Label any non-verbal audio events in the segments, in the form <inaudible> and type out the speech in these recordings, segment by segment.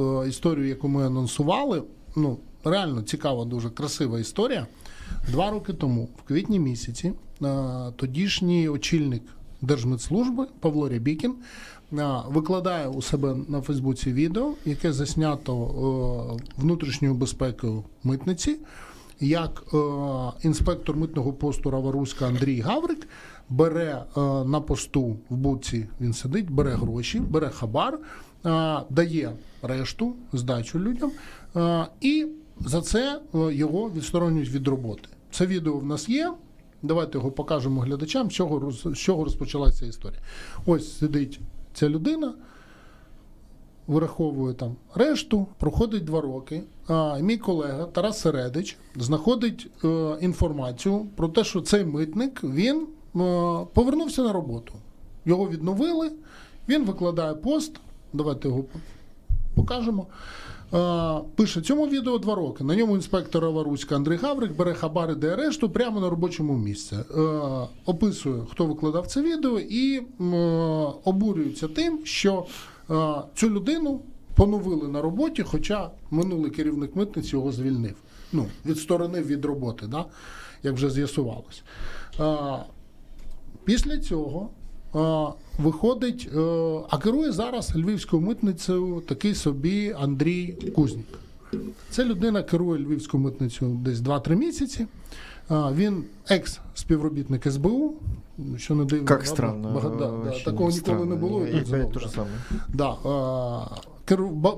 е, історію, яку ми анонсували. Ну, реально цікава, дуже красива історія. Два роки тому, в квітні місяці, е, тодішній очільник Держмитслужби Павло Рябікін е, викладає у себе на Фейсбуці відео, яке заснято внутрішньою безпекою митниці, як інспектор митного посту Раваруська Андрій Гаврик бере на посту в буці, він сидить, бере гроші, бере хабар, дає решту, здачу людям, і за це е, його відсторонюють від роботи. Це відео в нас є. Давайте його покажемо глядачам, з чого, з чого розпочалася історія. Ось сидить ця людина, вираховує там решту, проходить два роки. А мій колега Тарас Середич знаходить е, інформацію про те, що цей митник він е, повернувся на роботу. Його відновили, він викладає пост. Давайте його покажемо. Пише цьому відео два роки. На ньому інспектор Аваруська Андрій Гаврик бере хабари де арешту прямо на робочому місці. Описує, хто викладав це відео, і обурюється тим, що цю людину поновили на роботі, хоча минулий керівник митниці його звільнив. Ну, відсторонив від роботи, да? як вже з'ясувалось. Після цього виходить, е, а керує зараз львівською митницею такий собі Андрій Кузнік. Це людина керує львівською митницею десь 2-3 місяці. Він екс-співробітник СБУ. Що не дивно, Как странно. Багато, да, такого ніколи не було. І да. же самое. Да, е, керу, ба,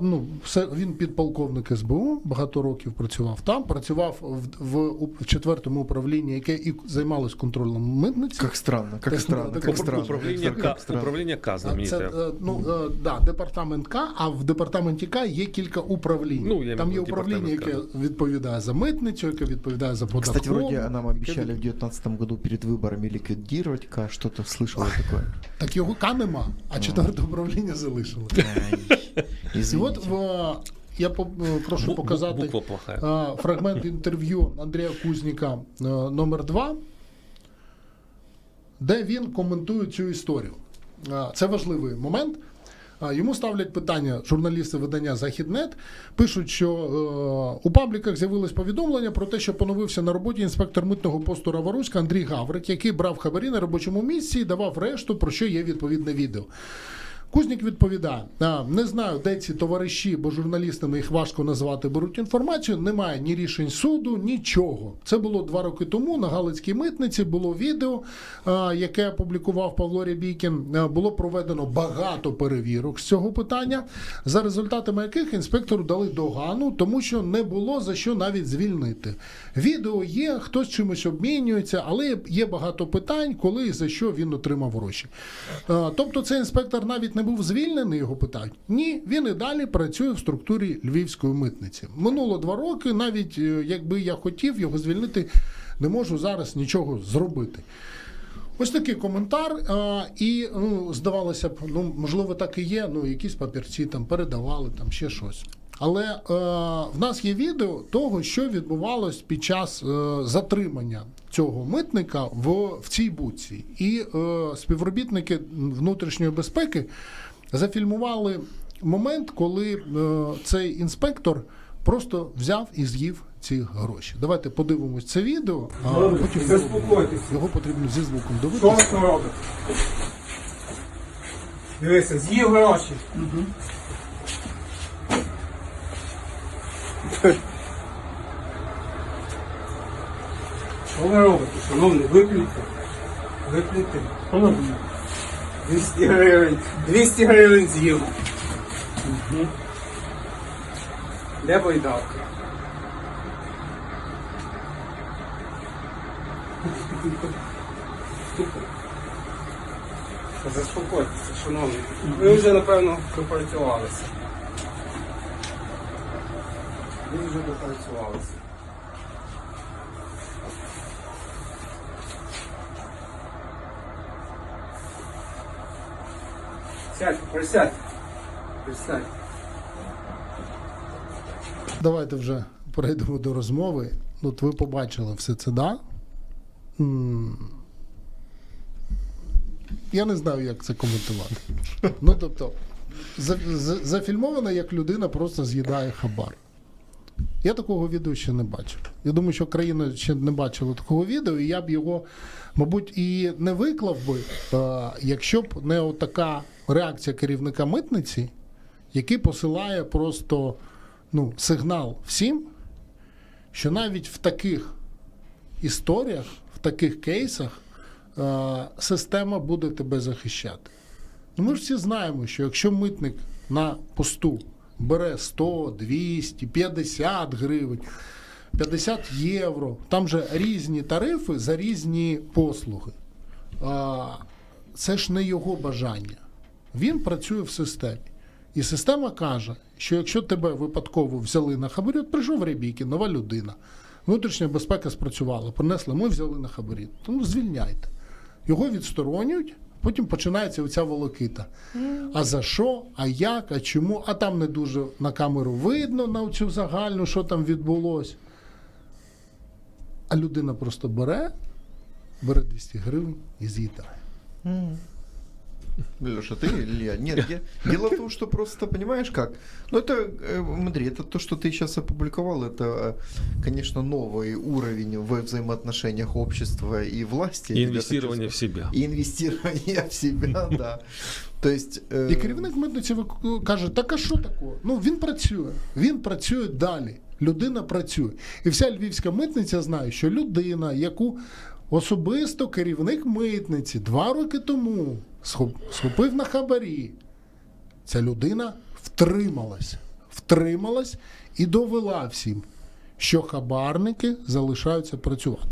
ну, все, він підполковник СБУ, багато років працював там, працював в, в, в четвертому управлінні, яке і займалось контролем митниці. Как странно, как Так, странно, так, странно. Управління, К, странно. управління К Це е, ну е, да, департамент К, а в департаменті К є кілька управлінь. Ну, я Там є управління, яке відповідає за митницю, яке відповідає за податкову. Кстати, вроде нам обещали в від- 2019 году перед выборами ликвидировать К, что-то слышал я такое. Так його К нема, а четверте управління залишили. Извините. от в, я по- е, прошу показати Буква плохая. е, фрагмент інтерв'ю Андрія Кузніка е, номер 2 де він коментує цю історію. Е, Це важливий момент. Е, Йому ставлять питання журналісти видання Західнет. Пишуть, що е, у пабліках з'явилось повідомлення про те, що поновився на роботі інспектор митного посту Раваруська Андрій Гаврик, який брав хабарі на робочому місці і давав решту, про що є відповідне відео. Кузнік відповідає: не знаю, де ці товариші, бо журналістами їх важко назвати, беруть інформацію. Немає ні рішень суду, нічого. Це було два роки тому на Галицькій митниці. Було відео, яке опублікував Павло Рябікін. Було проведено багато перевірок з цього питання, за результатами яких інспектору дали догану, тому що не було за що навіть звільнити. Відео є, хтось чимось обмінюється, але є багато питань, коли і за що він отримав гроші. Тобто цей інспектор навіть не був звільнений, його питають. Ні, він і далі працює в структурі львівської митниці. Минуло два роки, навіть е, якби я хотів його звільнити, не можу зараз нічого зробити. Ось такий коментар. а, І ну, здавалося б, ну можливо, так і є. Ну, якісь папірці там передавали, там ще щось. Але е, в нас є відео того, що відбувалось під час е, затримання цього митника в, в цій буці. І е, співробітники внутрішньої безпеки зафільмували момент, коли е, цей інспектор просто взяв і з'їв ці гроші. Давайте подивимось це відео, а потім Заспокойтесь. його потрібно зі звуком Що ви робите? Дивися, з'їв гроші. Що ви робите, шановний? Виплюйте. Виплюйте. 200 гривень. 200 гривень з'їв. Мгм. Де бойдавка? Заспокойтеся, шановний. Ви вже, напевно, допрацювалися. Ви вже допрацювалися. Сядьте, присядьте. Присядьте. Давайте вже перейдемо до розмови. От ви побачили все це, да? Я не знаю, як це коментувати. Ну, тобто, за, за, як людина просто з'їдає хабар. Я такого відео ще не бачив. Я думаю, що країна ще не бачила такого відео, і я б його, мабуть, і не виклав би, е, якщо б не отака реакція керівника митниці, який посилає просто ну, сигнал всім, що навіть в таких історіях, в таких кейсах е, система буде тебе захищати. Ну, ми ж всі знаємо, що якщо митник на посту бере 100, 200, 50 гривень, 50 євро, там же різні тарифи за різні послуги. Це ж не його бажання. Він працює в системі. І система каже, що якщо тебе випадково взяли на хабарі, от прийшов Рябіки, нова людина, внутрішня безпека спрацювала, принесли, ми взяли на хабарі, тому звільняйте. Його відсторонюють, потім починається оця волокита. А за що? А як? А чому? А там не дуже на камеру видно на цю загальну, що там відбулося. А людина просто бере, бере 200 гривень і з'їдає. Леша, ты или я? Нет, я- дело в том, что просто, понимаешь как? Ну, это, э, смотри, это то, что ты сейчас опубликовал, это, э, конечно, новый уровень в взаимоотношениях общества и власти. И Я инвестирование в хочу себя. сказать. И инвестирование в себя, <laughs> да. То есть... э, І керівник митниці вик- каже: так а що такого? Ну він працює, він працює далі. Людина працює. І вся львівська митниця знає, що людина, яку особисто керівник митниці два роки тому схоп- схопив на хабарі, ця людина втрималась, втрималась і довела всім, що хабарники залишаються працювати.